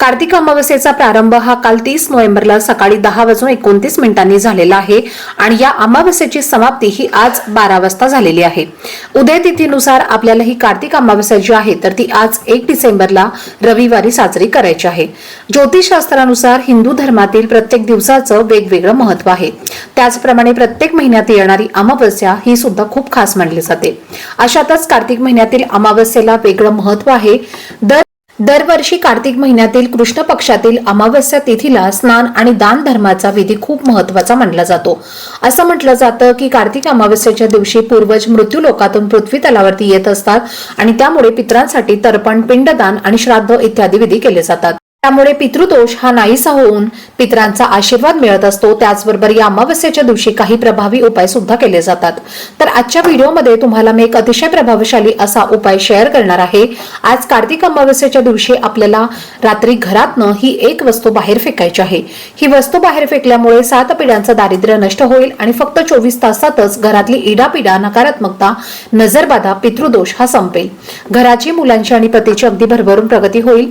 कार्तिक अमावस्येचा प्रारंभ हा काल तीस नोव्हेंबरला सकाळी दहा वाजून एकोणतीस मिनिटांनी झालेला आहे आणि या अमावस्येची समाप्ती ही आज बारा वाजता झालेली आहे. उदय तिथीनुसार आपल्याला ही कार्तिक अमावस्या जी आहे तर ती आज एक डिसेंबरला रविवारी साजरी करायची आहे. ज्योतिषशास्त्रानुसार हिंदू धर्मातील प्रत्येक दिवसाचं वेगवेगळं महत्त्व आहे. त्याचप्रमाणे प्रत्येक महिन्यात येणारी अमावस्या ही सुद्धा खूप खास मानली जाते. अशातच कार्तिक महिन्यातील अमावस्येला वेगळं महत्त्व आहे. दर दरवर्षी कार्तिक महिन्यातील कृष्ण पक्षातील अमावस्या तिथीला स्नान आणि दान धर्माचा विधी खूप महत्त्वाचा मानला जातो. असं म्हटलं जातं की कार्तिक अमावस्येच्या दिवशी पूर्वज मृत्यू लोकातून पृथ्वी तलावरती येत असतात आणि त्यामुळे पित्रांसाठी तर्पण पिंडदान आणि श्राद्ध इत्यादी विधी केले जातात. त्यामुळे पितृदोष हा नाहीसा होऊन पितरांचा आशीर्वाद मिळत असतो. त्याचबरोबर या अमावस्येच्या दिवशी काही प्रभावी उपाय सुद्धा केले जातात. तर आजच्या व्हिडिओमध्ये तुम्हाला मी एक अतिशय प्रभावशाली असा उपाय शेअर करणार आहे. आज कार्तिक अमावस्येच्या दिवशी आपल्याला रात्री घरातनं ही एक वस्तू बाहेर फेकायची आहे. ही वस्तू बाहेर फेकल्यामुळे सात पिढ्यांचं दारिद्र्य नष्ट होईल आणि फक्त चोवीस तासातच घरातली इडापिडा नकारात्मकता नजरबाधा पितृदोष हा संपेल. घराची मुलांची आणि पतीची अगदी भरभरून प्रगती होईल.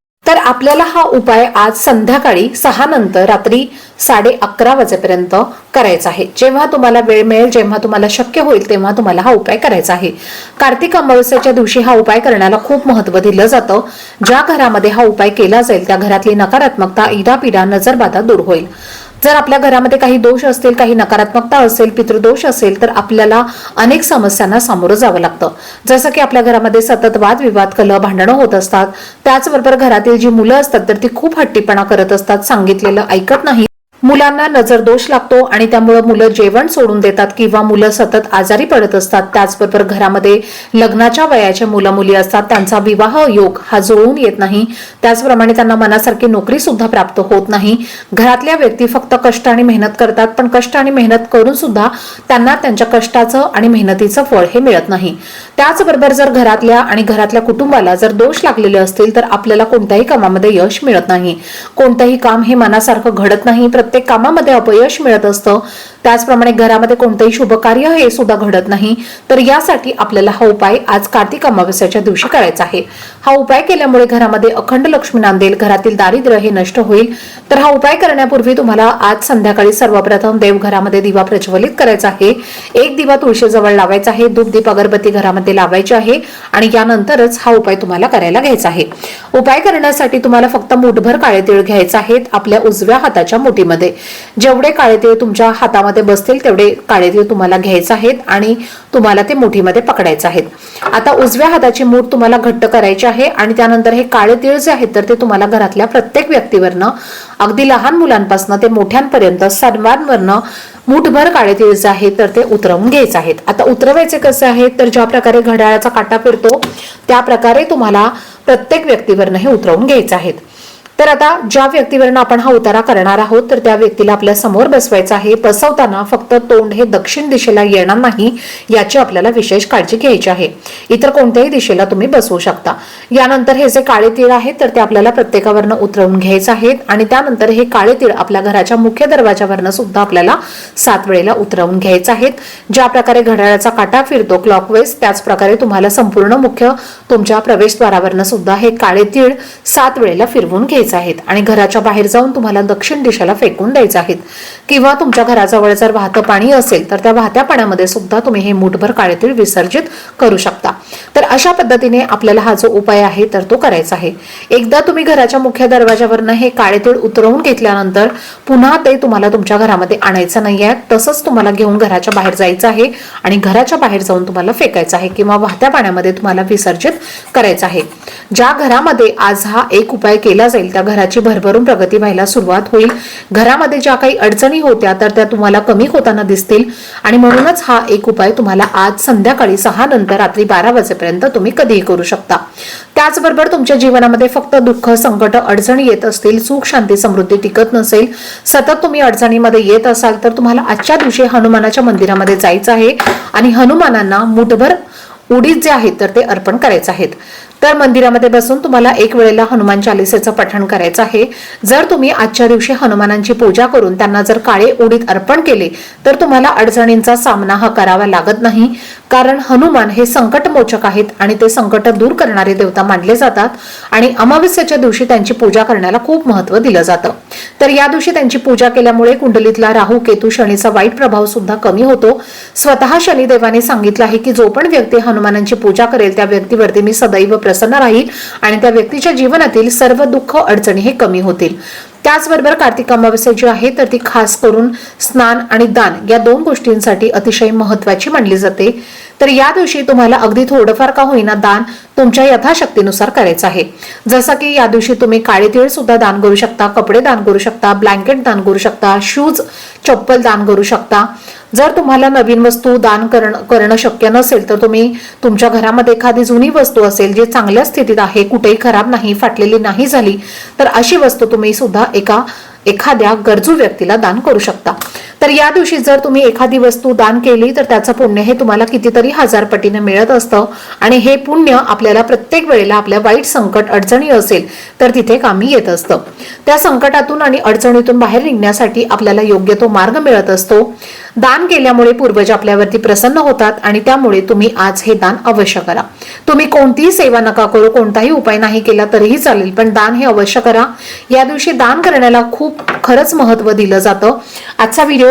तर आपल्याला हा उपाय आज संध्याकाळी सहा नंतर रात्री साडे अकरा वाजेपर्यंत करायचा आहे. जेव्हा तुम्हाला वेळ मिळेल जेव्हा तुम्हाला शक्य होईल तेव्हा तुम्हाला हा उपाय करायचा आहे. कार्तिक अमावस्याच्या दिवशी हा उपाय करण्याला खूप महत्त्व दिलं जातं. ज्या घरामध्ये हा उपाय केला जाईल त्या घरातली नकारात्मकता इडापिडा नजरबाधा दूर होईल. जर आपल्या घरामध्ये काही दोष असतील काही नकारात्मकता असेल पितृदोष असेल तर आपल्याला अनेक समस्यांना सामोरं जावं लागतं. जसं की आपल्या घरामध्ये सतत वादविवाद कलह भांडणं होत असतात. त्याचबरोबर घरातील जी मुलं असतात तर ती खूप हट्टीपणा करत असतात. सांगितलेलं ऐकत नाही. मुलांना नजर दोष लागतो आणि त्यामुळे मुलं जेवण सोडून देतात किंवा मुलं सतत आजारी पडत असतात. त्याचबरोबर घरामध्ये लग्नाच्या वयाच्या मुलं मुली असतात. त्यांचा विवाह योग हा जुळवून येत नाही. त्याचप्रमाणे त्यांना मनासारखी नोकरी सुद्धा प्राप्त होत नाही. घरातल्या व्यक्ती फक्त कष्ट आणि मेहनत करतात पण कष्ट आणि मेहनत करून सुद्धा त्यांना त्यांच्या कष्टाचं आणि मेहनतीचं फळ हे मिळत नाही. त्याचबरोबर जर घरातल्या आणि घरातल्या कुटुंबाला जर दोष लागलेले असतील तर आपल्याला कोणत्याही कामामध्ये यश मिळत नाही. कोणतंही काम हे मनासारखं घडत नाही. प्रत्येक कामामध्ये अपयश मिळत असतं. त्याचप्रमाणे घरामध्ये कोणतंही शुभ कार्य हे सुद्धा घडत नाही. तर यासाठी आपल्याला हा उपाय आज कार्तिक अमावस्याच्या दिवशी करायचा आहे. हा उपाय केल्यामुळे घरामध्ये अखंड लक्ष्मी नांदेल घरातील दारिद्र्य हे नष्ट होईल. तर हा उपाय करण्यापूर्वी तुम्हाला आज संध्याकाळी सर्वप्रथम देवघरामध्ये दिवा प्रज्वलित करायचा आहे. एक दिवा तुळशीजवळ लावायचा आहे. दूध दीप अगरबत्ती घरामध्ये लावायची आहे आणि यानंतरच हा उपाय तुम्हाला करायला घ्यायचा आहे. उपाय करण्यासाठी तुम्हाला फक्त मुठभर काळे तीळ घ्यायचे आहेत आपल्या उजव्या हाताच्या मुठीमध्ये. जेवढे काळे तीळ तुमच्या हातामध्ये बसतील तेवढे काळे तीळ तुम्हाला घ्यायचे आहेत आणि तुम्हाला ते मुठीमध्ये पकडायचे आहेत. आता उजव्या हाताची मूठ तुम्हाला घट्ट करायची आहे आणि त्यानंतर हे काळे तीळ जे आहेत तर ते तुम्हाला घरातल्या प्रत्येक व्यक्तीवरनं अगदी लहान मुलांपासून ते मोठ्यांपर्यंत सर्वांवरनं मुठभर काळे तीळ जे आहेत तर ते उतरवून घ्यायचे आहेत. आता उतरवायचे कसे आहेत तर ज्या प्रकारे घड्याळाचा काटा फिरतो त्या प्रकारे तुम्हाला प्रत्येक व्यक्तीवरनं हे उतरवून घ्यायचे आहेत. तर आता ज्या व्यक्तीवरनं आपण हा उतारा करणार आहोत तर त्या व्यक्तीला आपल्यासमोर बसवायचं आहे. बसवताना फक्त तोंड हे दक्षिण दिशेला येणार नाही याची आपल्याला विशेष काळजी घ्यायची आहे. इतर कोणत्याही दिशेला तुम्ही बसवू शकता. यानंतर हे जे काळे तीळ आहेत तर ते आपल्याला प्रत्येकावरनं उतरवून घ्यायचं आहेत आणि त्यानंतर हे काळे तीळ आपल्या घराच्या मुख्य दरवाजावरनं सुद्धा आपल्याला सात वेळेला उतरवून घ्यायचं आहेत. ज्या प्रकारे घड्याळाचा काटा फिरतो क्लॉकवेज त्याच प्रकारे तुम्हाला संपूर्ण मुख्य तुमच्या प्रवेशद्वारावरनं सुद्धा हे काळे तीळ सात वेळेला फिरवून घ्यायचं घ्यायचे आहेत आणि घराच्या बाहेर जाऊन तुम्हाला दक्षिण दिशेला फेकून द्यायचे आहेत. किंवा तुमच्या घराजवळ जर वाहतं पाणी असेल तर त्या वाहत्या पाण्यामध्ये सुद्धा तुम्ही हे मुठभर काळे तीळ विसर्जित करू शकता. तर अशा पद्धतीने आपल्याला हा जो उपाय आहे तर तो करायचा आहे. एकदा तुम्ही घराच्या मुख्य दरवाजावरनं हे काळे तीळ उतरवून घेतल्यानंतर पुन्हा ते तुम्हाला तुमच्या घरामध्ये आणायचं नाही आहे. तसंच तुम्हाला घेऊन घराच्या बाहेर जायचं आहे आणि घराच्या बाहेर जाऊन तुम्हाला फेकायचं आहे किंवा वाहत्या पाण्यामध्ये तुम्हाला विसर्जित करायचं आहे. ज्या घरामध्ये आज हा एक उपाय केला जाईल त्या घराची भरभरून प्रगती व्हायला सुरुवात होईल. घरामध्ये ज्या काही अडचणी होत्या तर त्या तुम्हाला कमी होताना दिसतील. आणि म्हणूनच हा एक उपाय तुम्हाला आज संध्याकाळी सहा नंतर रात्री बारा वाजेपर्यंत तुम्ही कधीही करू शकता. त्याचबरोबर तुमच्या जीवनामध्ये फक्त दुःख संकट अडचणी येत असतील सुख शांती समृद्धी टिकत नसेल सतत तुम्ही अडचणीमध्ये येत असाल तर तुम्हाला आजच्या दिवशी हनुमानाच्या मंदिरामध्ये जायचं आहे. आणि हनुमानांना मुठभर उडीत जे आहेत तर ते अर्पण करायचे आहेत. तर मंदिरामध्ये बसून तुम्हाला एक वेळेला हनुमान चालिसेचं पठण करायचं आहे. जर तुम्ही आजच्या दिवशी हनुमानांची पूजा करून त्यांना जर काळे उडीत अर्पण केले तर तुम्हाला अडचणींचा सामना हा करावा लागत नाही. कारण हनुमान हे संकटमोचक आहेत आणि ते संकट दूर करणारे देवता मानले जातात आणि अमावस्याच्या दिवशी त्यांची पूजा करण्याला खूप महत्त्व दिलं जातं. तर या दिवशी त्यांची पूजा केल्यामुळे कुंडलीतला राहू केतू शनीचा वाईट प्रभाव सुद्धा कमी होतो. स्वतः शनिदेवाने सांगितलं आहे की जो पण व्यक्ती हनुमानांची पूजा करेल त्या व्यक्तीवरती मी सदैव प्रसन्न राहील आणि त्या व्यक्तीच्या जीवनातील सर्व दुःख अडचणी हे कमी होतील. त्याचबरोबर कार्तिक अमावस्या जी आहे तर ती खास करून स्नान आणि दान या दोन गोष्टींसाठी अतिशय महत्वाची मानली जाते. तर या दिवशी तुम्हाला अगदी थोडंफार का होईना दान तुमच्या यथाशक्तीनुसार करायचं आहे. जसं की या दिवशी तुम्ही काळे तीळ सुद्धा दान करू शकता कपडे दान करू शकता ब्लँकेट दान करू शकता शूज चप्पल दान करू शकता. जर तुम्हाला नवीन वस्तू दान करणं करणं शक्य नसेल तर तुम्ही तुमच्या घरामध्ये एखादी जुनी वस्तू असेल जी चांगल्या स्थितीत आहे कुठेही खराब नाही फाटलेली नाही झाली तर अशी वस्तू तुम्ही सुद्धा एका एखाद्या गरजू व्यक्तीला दान करू शकता. तर या दिवशी जर तुम्ही एखादी वस्तू दान केली तर त्याचं पुण्य हे तुम्हाला कितीतरी हजार पटीने मिळत असतं. आणि हे पुण्य आपल्याला प्रत्येक वेळेला आपल्या वाईट संकट अडचणी असेल तर तिथे कामी येत असतं. त्या संकटातून आणि अडचणीतून बाहेर निघण्यासाठी आपल्याला योग्य तो मार्ग मिळत असतो. दान केल्यामुळे पूर्वज आपल्यावरती प्रसन्न होतात आणि त्यामुळे तुम्ही आज हे दान अवश्य करा. तुम्ही कोणतीही सेवा नका करू कोणताही उपाय नाही केला तरीही चालेल पण दान हे अवश्य करा. या दिवशी दान करण्याला खूप खरंच महत्त्व दिलं जातं. आजचा व्हिडिओ